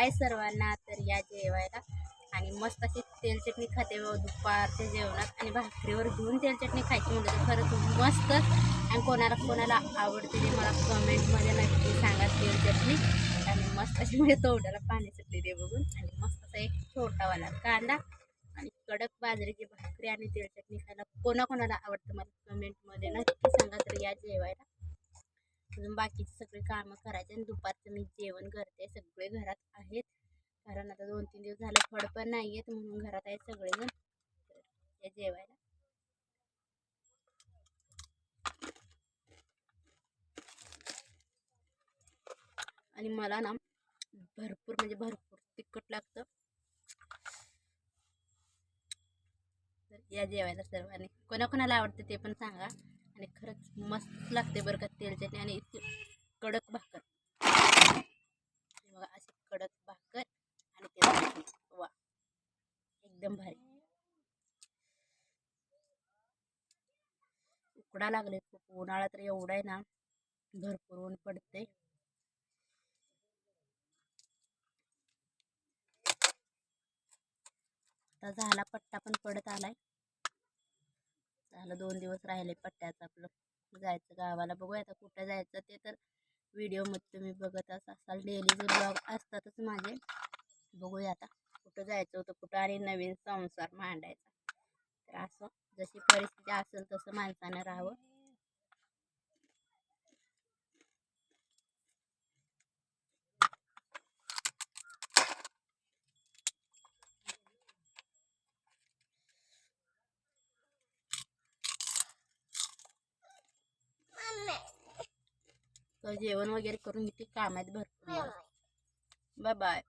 हाय सर्वांना तर या जेवायला. आणि मस्त अशी तेल चटणी खाते दुपारच्या जेवणात. आणि भाकरीवर घेऊन तेल चटणी खायची म्हणजे तर खरंच मस्त. आणि कोणाला कोणाला आवडते ते मला कमेंटमध्ये नक्की सांगा तेल चटणी आणि मस्त अशी म्हणजे तोंडाला पाणी सुटले ते बघून. आणि मस्त असा एक छोटावाला कांदा. आणि कडक बाजरीची भाकरी आणि तेल चटणी खायला कोणाकोणाला आवडतं मला कमेंटमध्ये नक्की सांगा तर या जेवायला. अजून बाकीची सगळी कामं करायचे आणि दुपारचं मी जेवण करते. सगळे घरात आहेत. कारण आता दोन तीन दिवस झाले फळ पण नाही आहेत म्हणून घरात आहेत सगळेजण. ते या जेवायला. आणि मला ना भरपूर म्हणजे भरपूर तिखट लागतं. तर या जेवायला सर्वांनी. कोणाकोणाला आवडतं ते पण सांगा. आणि खरंच मस्त लागते बरं का तेल चटणी आणि इतकी कडक भाकर. बघा अशी कडक भाकर आणि तेल चटणी वा एकदम भारी. उकडा लागले खूप उन्हाळा तर एवढा आहे ना भरपूर ऊन पडते आता झाला पट्टा पण पडत आलाय. झालं दोन दिवस राहिले पट्ट्याचं आपलं जायचं गावाला. बघूया आता कुठं जायचं ते तर व्हिडिओमध्ये तुम्ही बघत असाल. डेलीचे ब्लॉग असतातच माझे. बघूया आता कुठं जायचं होतं कुठं आणि नवीन संसार मांडायचा. तर असं जशी परिस्थिती असेल तसं माणसानं राहावं. तर जेवण वगैरे करून घेते काम आहेत भरपूर. Bye bye